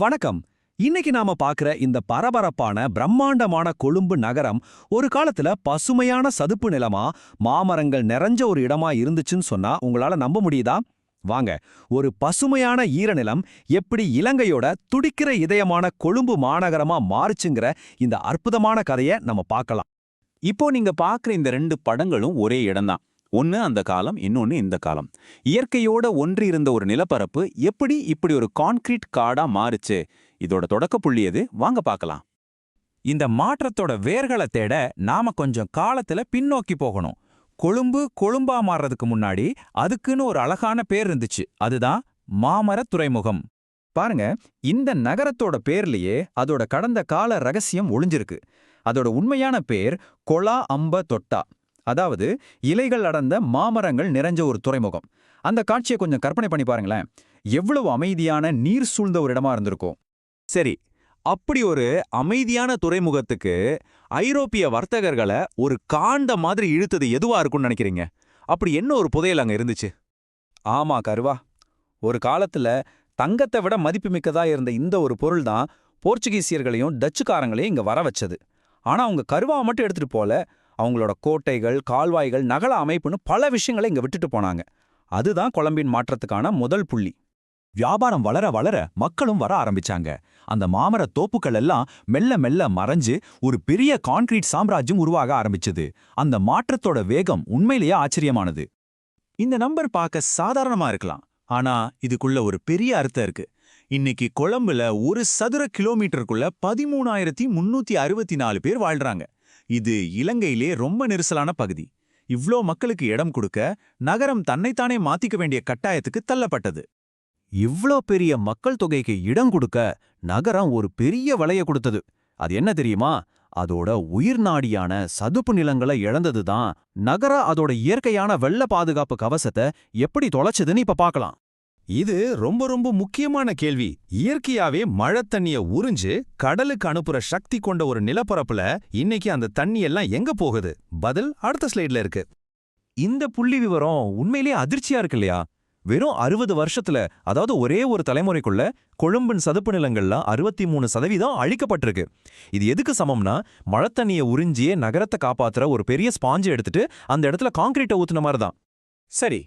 வணக்கம். இன்னைக்கு நாம பாக்குற இந்த பரபரப்பான பிரம்மாண்டமான கொழும்பு நகரம் ஒரு காலத்துல பசுமையான சதுப்பு நிலமா மாமரங்கள் நிறைஞ்ச ஒரு இடமா இருந்துச்சுன்னு சொன்னா உங்களால நம்ப முடியுதா? வாங்க ஒரு பசுமையான ஈரநிலம் எப்படி இலங்கையோட துடிக்கிற இதயமான கொழும்பு மாநகரமா மாறுச்சுங்கிற இந்த அற்புதமான கதையை நம்ம பார்க்கலாம். இப்போ நீங்க பாக்குற இந்த ரெண்டு படங்களும் ஒரே இடம்தான். ஒன்னு அந்த காலம் இன்னொன்னு இந்த காலம். இயற்கையோட ஒன்றி இருந்த ஒரு நிலப்பரப்பு எப்படி இப்படி ஒரு கான்கிரீட் காடா மாறுச்சு? இதோட தொடக்க புள்ளியது வாங்க பார்க்கலாம். இந்த மாற்றத்தோட வேர்களை தேட நாம கொஞ்சம் காலத்துல பின்னோக்கி போகணும். கொழும்பு கொழும்பா மாறுறதுக்கு முன்னாடி அதுக்குன்னு ஒரு அழகான பேர் இருந்துச்சு. அதுதான் மாமர துறைமுகம். பாருங்க இந்த நகரத்தோட பேர்லயே அதோட கடந்த கால ரகசியம் ஒளிஞ்சிருக்கு. அதோட உண்மையான பேர் கொலா அம்ப தொட்டா. அதாவது இலைகள் அடர்ந்த மாமரங்கள் நிறைஞ்ச ஒரு துறைமுகம். அந்த காட்சியை கொஞ்சம் கற்பனை பண்ணி பாருங்களேன். எவ்வளவு அமைதியான நீர் சூழ்ந்த ஒரு இடமா இருந்திருக்கும். சரி அப்படி ஒரு அமைதியான துறைமுகத்துக்கு ஐரோப்பிய வர்த்தகர்களை ஒரு காண்ட மாதிரி இழுத்தது எதுவா இருக்கும்னு நினைக்கிறீங்க? அப்படி என்ன ஒரு புதையல் அங்க இருந்துச்சு? ஆமா கருவா. ஒரு காலத்துல தங்கத்தை விட மதிப்புமிக்கதா இருந்த இந்த ஒரு பொருள் தான் போர்ச்சுகீசியர்களையும் டச்சுக்காரங்களையும் இங்க வர வச்சது ஆனா அவங்க கருவா மட்டும் எடுத்துட்டு போல அவங்களோட கோட்டைகள் கால்வாய்கள் நகல அமைப்புன்னு பல விஷயங்களை இங்க விட்டுட்டு போனாங்க. அதுதான் கொலம்பின் மாற்றத்துக்கான முதல் புள்ளி. வியாபாரம் வளர வளர மக்களும் வர ஆரம்பிச்சாங்க. அந்த மாமர தோப்புகள் எல்லாம் மெல்ல மெல்ல மறைஞ்சு ஒரு பெரிய கான்கிரீட் சாம்ராஜ்யம் உருவாக ஆரம்பிச்சது. அந்த மாற்றத்தோட வேகம் உண்மையிலேயே ஆச்சரியமானது. இந்த நம்பர் பார்க்க சாதாரணமா இருக்கலாம். ஆனா இதுக்குள்ள ஒரு பெரிய அர்த்தம் இருக்கு. இன்னைக்கு கொழம்புல ஒரு சதுர கிலோமீட்டருக்குள்ள பதிமூணாயிரத்தி முன்னூத்தி அறுபத்தி நாலு பேர் வாழ்றாங்க. இது இலங்கையிலே ரொம்ப நெரிசலான பகுதி. இவ்ளோ மக்களுக்கு இடம் கொடுக்க நகரம் தன்னைத்தானே மாத்திக்க வேண்டிய கட்டாயத்துக்கு தள்ளப்பட்டது. இவ்ளோ பெரிய மக்கள் தொகைக்கு இடம் கொடுக்க நகரம் ஒரு பெரிய வலைய கொடுத்தது. அது என்ன தெரியுமா? அதோட உயிர் நாடியான சதுப்பு நிலங்களை இழந்ததுதான் நகரம் அதோட இயற்கையான வெள்ள பாதுகாப்பு கவசத்தை எப்படி தொலைச்சதுன்னு இப்ப பார்க்கலாம். இது ரொம்ப ரொம்ப முக்கியமான கேள்வி. இயற்கையாவே மழை தண்ணிய உறிஞ்சு கடலுக்கு அனுப்புற சக்தி கொண்ட ஒரு நிலப்பரப்புல இன்னைக்கு அந்த தண்ணி எல்லாம் எங்க போகுது? பதில் அடுத்த ஸ்லைட்ல இருக்கு. இந்த புள்ளி விவரம் உண்மையிலேயே அதிர்ச்சியா இருக்கு இல்லையா? வெறும் அறுபது வருஷத்துல அதாவது ஒரே ஒரு தலைமுறைக்குள்ள கொழும்பின் சதுப்பு நிலங்கள்லாம் அறுபத்தி மூணு சதவீதம் அழிக்கப்பட்டிருக்கு. இது எதுக்கு சமம்னா மழைத்தண்ணியை உறிஞ்சியே நகரத்தை காப்பாத்துற ஒரு பெரிய ஸ்பாஞ்சு எடுத்துட்டு அந்த இடத்துல காங்கிரீட்டை ஊத்துன மாதிரி தான். சரி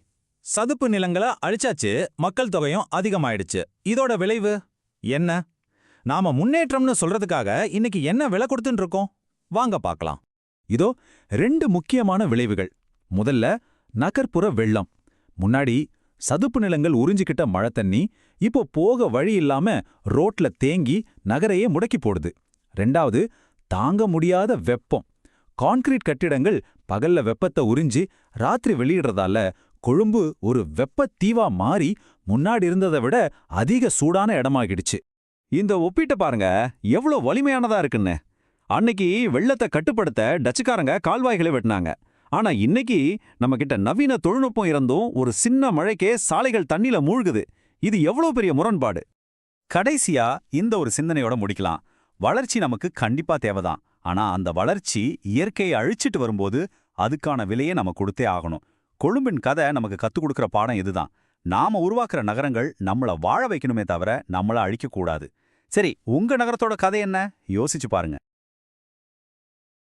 சதுப்பு நிலங்களை அழிச்சாச்சு மக்கள் தொகையும் அதிகமாயிடுச்சு. இதோட விளைவு என்ன? நாம முன்னேற்றம்னு சொல்றதுக்காக இன்னைக்கு என்ன விலை கொடுத்துட்டு இருக்கோம்? வாங்க பார்க்கலாம். இதோ ரெண்டு முக்கியமான விளைவுகள். முதல்ல நகர்ப்புற வெள்ளம். முன்னாடி சதுப்பு நிலங்கள் உறிஞ்சிக்கிட்ட மழை தண்ணி இப்போ போக வழி இல்லாம ரோட்ல தேங்கி நகரையே முடக்கி போடுது. ரெண்டாவது தாங்க முடியாத வெப்பம். கான்கிரீட் கட்டிடங்கள் பகல்ல வெப்பத்தை உறிஞ்சி ராத்திரி வெளியிடுறதால கொழும்பு ஒரு வெப்பத் தீவா மாறி முன்னாடி இருந்ததை விட அதிக சூடான இடமாகிடுச்சு. இந்த ஒப்பீட்டை பாருங்க எவ்வளோ வலிமையானதா இருக்குன்னு. அன்னைக்கு வெள்ளத்தை கட்டுப்படுத்த டச்சுக்காரங்க கால்வாய்களை வெட்டினாங்க. ஆனா இன்னைக்கு நம்ம கிட்ட நவீன தொழில்நுட்பம் இருந்தும் ஒரு சின்ன மழைக்கே சாலைகள் தண்ணில மூழ்குது. இது எவ்வளவு பெரிய முரண்பாடு? கடைசியா இந்த ஒரு சிந்தனையோட முடிக்கலாம். வளர்ச்சி நமக்கு கண்டிப்பா தேவைதான். ஆனா அந்த வளர்ச்சி இயற்கையை அழிச்சிட்டு வரும்போது அதுக்கான விலையை நம்ம கொடுத்தே ஆகணும். கொழும்பின் கதை நமக்கு கத்துக் கொடுக்குற பாடம் இதுதான். நாம உருவாக்குற நகரங்கள் நம்மள வாழ வைக்கணுமே தவிர நம்மள அழிக்கக்கூடாது சரி உங்க நகரத்தோட கதை என்ன? யோசிச்சு பாருங்க.